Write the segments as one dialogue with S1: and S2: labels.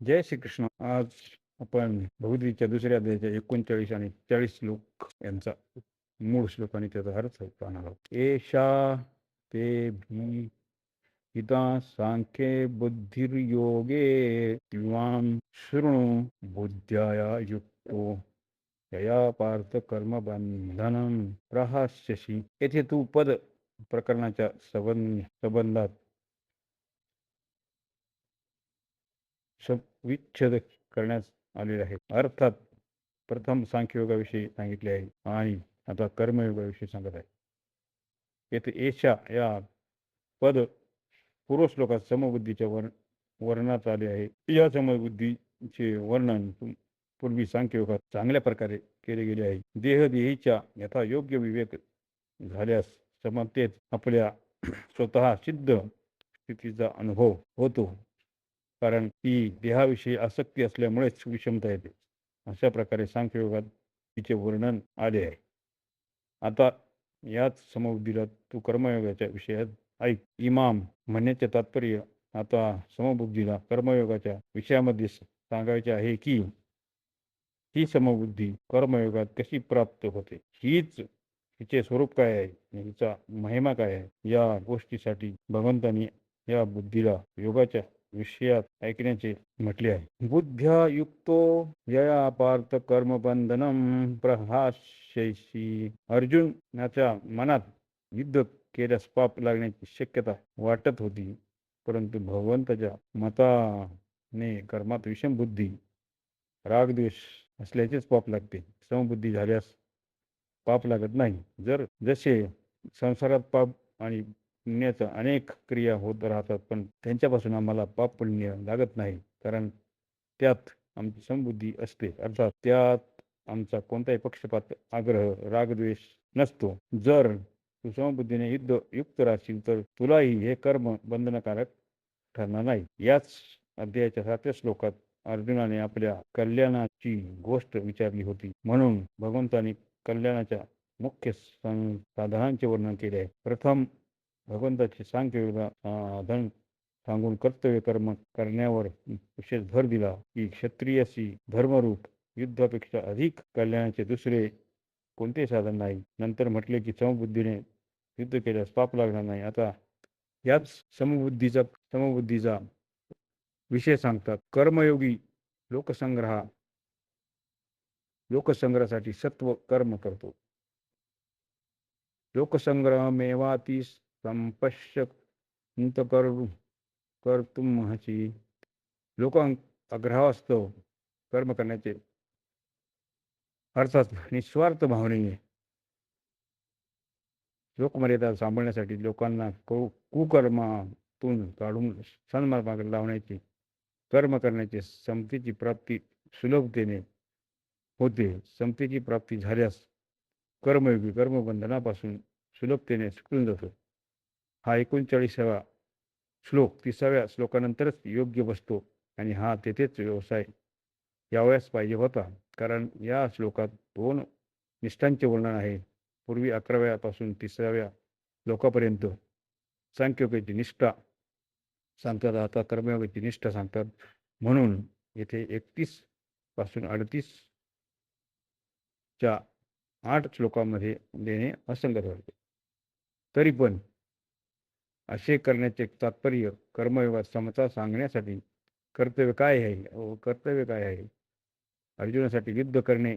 S1: जय श्रीकृष्ण आज आपण भगवद्गीतेच्या दुसऱ्या अध्यायाच्या एकोणचाळीस आणि चाळीस श्लोक यांचा मूळ श्लोक आणि त्याचा अर्थ पाहणार आहोत एषा ते भी हिता सांख्ये बुद्धिर्योगे युवां शृणु बुद्ध्याया युक्तो यया पार्थ कर्मबंधनं प्रहास्यसि येथे तू पद प्रकरणाच्या संबंध संबंधात विच्छेद करण्यास आलेले आहे अर्थात प्रथम सांख्ययोगाविषयी सांगितले आहे आणि आता कर्मयोगाविषयी सांगत आहे. येथे एशा या पद पूर्व श्लोकात समबुद्धीच्या वर्ण वर्णात आले आहे. या समबुद्धीचे वर्णन पूर्वी सांख्ययोगात चांगल्या प्रकारे केले गेले आहे. देहदेहीच्या यथा योग्य विवेक झाल्यास समतेत आपल्या स्वतः सिद्ध स्थितीचा अनुभव होतो. कारण ती देहाविषयी आसक्ती असल्यामुळेच विषमता येते. अशा प्रकारे सांख्ययोगात तिचे वर्णन आले आहे. आता याच समबुद्धीला तू कर्मयोगाच्या विषयात ऐक. इमाम म्हणण्याचे तात्पर्य आता समबुद्धीला कर्मयोगाच्या विषयामध्ये सांगायचे आहे की ही समबुद्धी कर्मयोगात कशी प्राप्त होते? हीच हिचे स्वरूप काय आहे? हिचा महिमा काय आहे? या गोष्टीसाठी भगवंतांनी या बुद्धीला योगाच्या विषयात ऐकण्याचे म्हटले आहे. बुद्ध्या युक्तो यया पार्थ कर्मबंधनम प्रहाशयशी अर्जुनाच्या मनात युद्ध केल्यास पाप लागण्याची शक्यता वाटत होती. परंतु भगवंताच्या मताने कर्मात विषम बुद्धी रागद्वेष असल्याचेच पाप लागते. समबुद्धी झाल्यास पाप लागत नाही. जर जसे संसारात पाप आणि पुण्याच्या अनेक क्रिया होत राहतात पण त्यांच्यापासून आम्हाला पाप पुण्य लागत नाही कारण त्यात आमची समबुद्धी असते. अर्थात त्यात आमचा कोणताही पक्षपात आग्रह रागद्वेष नसतो. जर तू समबुद्धीने युद्ध युक्त राहशील तर तुलाही हे कर्म बंधनकारक ठरणार नाही. याच अध्यायाच्या सातव्या श्लोकात अर्जुनाने आपल्या कल्याणाची गोष्ट विचारली होती. म्हणून भगवंताने कल्याणाच्या मुख्य सं- साधनांचे वर्णन केले आहे. प्रथम भगवंताची सांख्ययोगा धन सांगून कर्तव्य कर्म करण्यावर विशेष भर दिला की क्षत्रियाशी धर्मरूप युद्धापेक्षा अधिक कल्याणाचे दुसरे कोणते साधन नाही. नंतर म्हटले की समबुद्धीने युद्ध केल्यास पाप लागणार नाही. आता याच समबुद्धीचा समबुद्धीचा विषय सांगतात. कर्मयोगी लोकसंग्रहा लोकसंग्रहासाठी सत्व कर्म करतो. लोकसंग्रहमेवाती संपश्य कर कर्तुमहसी लोक असतो कर्म करण्याचे। अर्थात निस्वार्थ भावनेने। लोकमर्यादा सांभाळण्यासाठी लोकांना कु कुकर्मातून काढून सन्मार्गाकडे लावण्याची कर्म करण्याची समतेची प्राप्ती सुलभतेने होते. समतेची प्राप्ती झाल्यास कर्मयोगी कर्मबंधनापासून सुलभतेने सुटून जातो. हा एकोणचाळीसावा श्लोक तिसाव्या श्लोकानंतरच योग्य बसतो आणि हा तेथेच व्यवसाय यावयास पाहिजे होता. कारण या श्लोकात दोन निष्ठांचे वर्णन आहे. पूर्वी अकराव्यापासून तिसाव्या श्लोकापर्यंत सांख्योगाची निष्ठा सांगतात आता कर्मयोगाची निष्ठा सांगतात. म्हणून येथे एकतीसपासून आठ श्लोकामध्ये देणे असंगत वाटते तरी पण असे करण्याचे तात्पर्य कर्मयोगात समता सांगण्यासाठी कर्तव्य काय आहे? व कर्तव्य काय आहे? अर्जुनासाठी युद्ध करणे.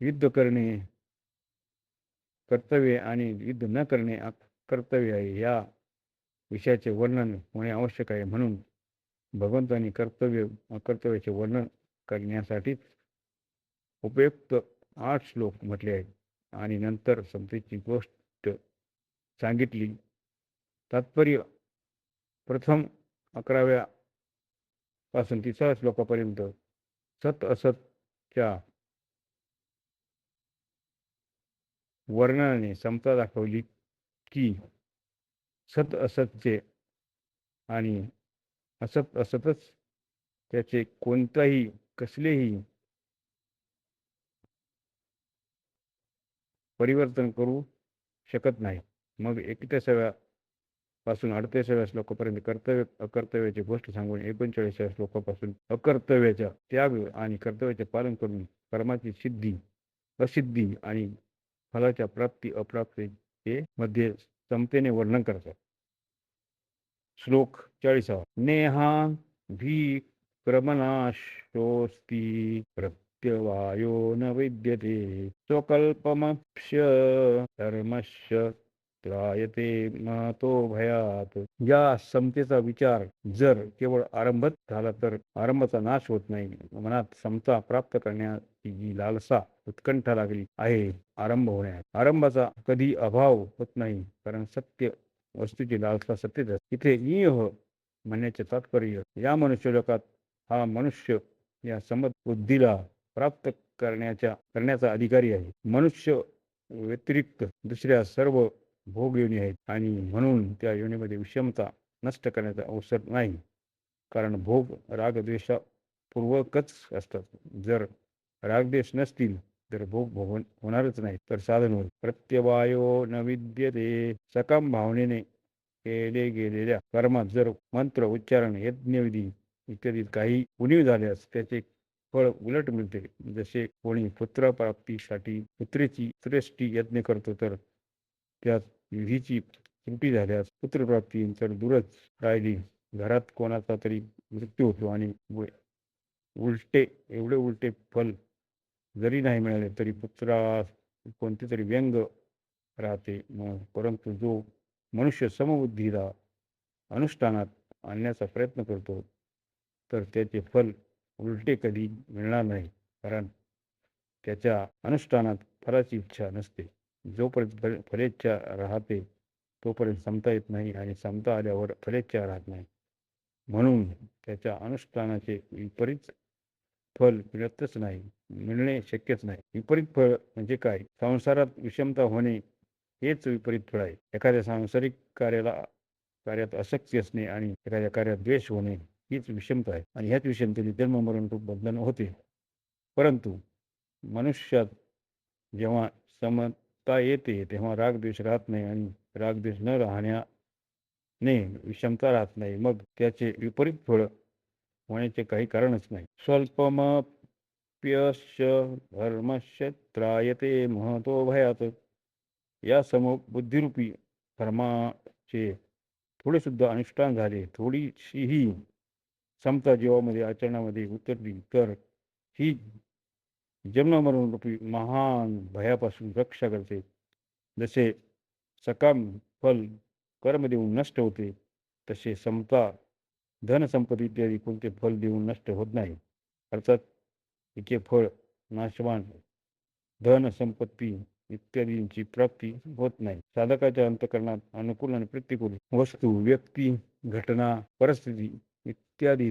S1: युद्ध करणे. कर्तव्य आणि युद्ध न करणे कर्तव्य आहे. या विषयाचे वर्णन होणे आवश्यक आहे. म्हणून भगवंतांनी कर्तव्य अकर्तव्याचे वर्णन करण्यासाठीच उपयुक्त आठ श्लोक म्हटले आहेत. आणि नंतर समतेची गोष्ट सांगितली. तात्पर्य प्रथम अकराव्या पासून तिसऱ्या श्लोकापर्यंत सत असतच्या वर्णनाने समता दाखवली की सत असतचे आणि असत असतच त्याचे कोणताही कसलेही परिवर्तन करू शकत नाही. मग एकविसाव्या पासून अडतेसाव्या श्लोकापर्यंत कर्तव्य अकर्तव्याची गोष्ट सांगून एकोणचाळीसाव्या श्लोकापासून अकर्तव्याच्या त्याग आणि कर्तव्याचे पालन करून कर्माची सिद्धी असिद्धी आणि फलाच्या प्राप्ती अप्राप्ती मध्ये समतेने वर्णन करतात. श्लोक चाळीसावा. नेहा भी क्रमनाशोस्ती प्रत्यवायो न विद्यते स्वकल्पमप्य धर्मस्य त्रायते महतो भयात या समतेचा विचार जर केवळ आरंभच झाला तर आरंभाचा नाश होत नाही मनात समता प्राप्त करण्याची जी लालसा उत्कंठा लागली आहे आरंभ होण्यात आरंभाचा कधी अभाव होत नाही कारण सत्य वस्तूची लालसा सत्यच इथे इह म्हणण्याचे तात्पर्य या मनुष्यलोकात हा मनुष्य या समत बुद्धीला प्राप्त करण्याच्या करण्याचा अधिकारी आहे. मनुष्य व्यतिरिक्त दुसऱ्या सर्व भोग योनी आहेत आणि म्हणून त्या योनीमध्ये विषमता नष्ट करण्याचा अवसर नाही. कारण भोग रागद्वेषापूर्वकच असतात. जर रागद्वेष नसतील तर भोग भोग होणारच नाही. तर साधन होईल प्रत्यवायो न विद्यते. सकाम भावनेने केले गेलेल्या कर्मात जर मंत्र उच्चारण यज्ञविधी इत्यादी काही उणीव झाल्यास त्याचे फळ उलट मिळते. जसे कोणी पुत्रप्राप्तीसाठी पुत्रेची श्रेष्ठी यज्ञ करतो तर त्यात विधीची त्रुटी झाल्यास पुत्रप्राप्ती तर दूरच राहिली. घरात कोणाचा तरी मृत्यू होतो आणि उलटे एवढे उलटे फल जरी नाही मिळाले तरी पुत्रा कोणते तरी व्यंग राहते. परंतु जो मनुष्य समबुद्धीला अनुष्ठानात आणण्याचा प्रयत्न करतो तर त्याचे फल उलटे कधी मिळणार नाही. कारण त्याच्या अनुष्ठानात फळाची इच्छा नसते. जोपर्यंत फलेच्छा राहते तोपर्यंत समता येत नाही आणि समता आल्यावर फलेच्छा राहत नाही. म्हणून त्याच्या अनुष्ठानाचे विपरीत फल मिळतच नाही. मिळणे शक्यच नाही. विपरीत फळ म्हणजे काय? संसारात विषमता होणे हेच विपरीत फळ आहे. एखाद्या सांसारिक कार्याला कार्यात असक्ती असणे आणि एखाद्या कार्यात द्वेष होणे हीच विषमता आहे. आणि ह्याच विषमतेने जन्म मरण रूप बंधन होते. परंतु मनुष्यात जेव्हा समता येते तेव्हा रागद्वेष राहत नाही आणि रागद्वेष न राहण्याने विषमता राहत नाही. मग त्याचे विपरीत फळ होण्याचे काही कारणच नाही. स्वल्पमप्यश धर्मस्य त्रायते महतो भयात. या सम बुद्धिरूपी धर्माचे थोडेसुद्धा अनुष्ठान झाले. थोडीशीही समता जीवामध्ये आचरणामध्ये उतरली तर ही जन्ममरण रूपी महान भयापासून रक्षा करते. जसे सकाम फल कर्म देऊन नष्ट होते तसे समता धनसंपत्ती इत्यादी कोणते फल देऊन नष्ट होत नाही. अर्थात तिचे फळ नाशवान धन संपत्ती इत्यादींची प्राप्ती होत नाही. साधकाच्या अंतकरणात अनुकूल आणि प्रतिकूल वस्तू व्यक्ती घटना परिस्थिती इत्यादी.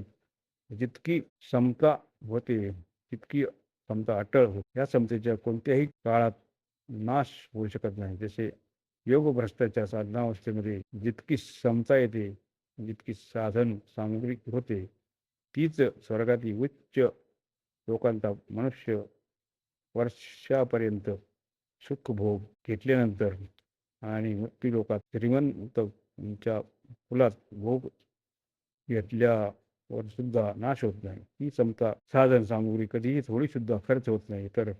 S1: जितकी समता होते तितकी समता अटळ होते. या समतेच्या कोणत्याही काळात नाश होऊ शकत नाही. जसे योग भ्रष्टाच्या साधनावस्थेमध्ये जितकी समता येते जितकी साधन सामग्री होते तीच स्वर्गातील उच्च लोकांचा मनुष्य वर्षापर्यंत सुखभोग घेतल्यानंतर आणि मृत्यू लोकात श्रीमंतच्या फुलात भोग घेतल्यावर सुद्धा नाश होत नाही. ही समता साधन सामुग्री कधीही थोडी सुद्धा खर्च होत नाही. तर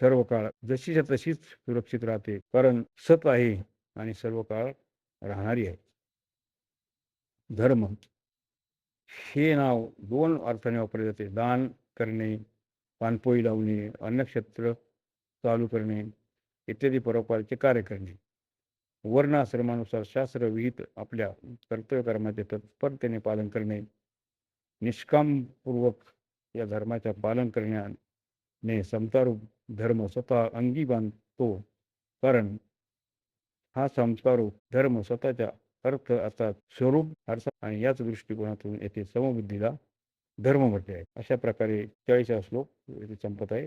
S1: सर्व काळ जशीच्या तशीच सुरक्षित राहते. कारण सत आहे आणि सर्व काळ राहणारी आहे. धर्म. हे नाव दोन अर्थाने वापरले जाते. दान करणे पानपोई लावणे अन्नक्षेत्र चालू करणे इत्यादी परोपकाराचे कार्य करणे. वर्णाश्रमानुसार शास्त्रविहित आपल्या कर्तव्यकर्माचे तत्परतेने पालन करणे निष्कामपूर्वक या धर्माच्या पालन करण्याने समतारूप धर्म स्वतः अंगी बांधतो. कारण हा समतारूप धर्म स्वतःच्या अर्थ अर्थात स्वरूप अर्थ आणि याच दृष्टिकोनातून येथे समबुद्धीला धर्म म्हटले आहे. अशा प्रकारे चाळीसा श्लोक येथे संपत आहे.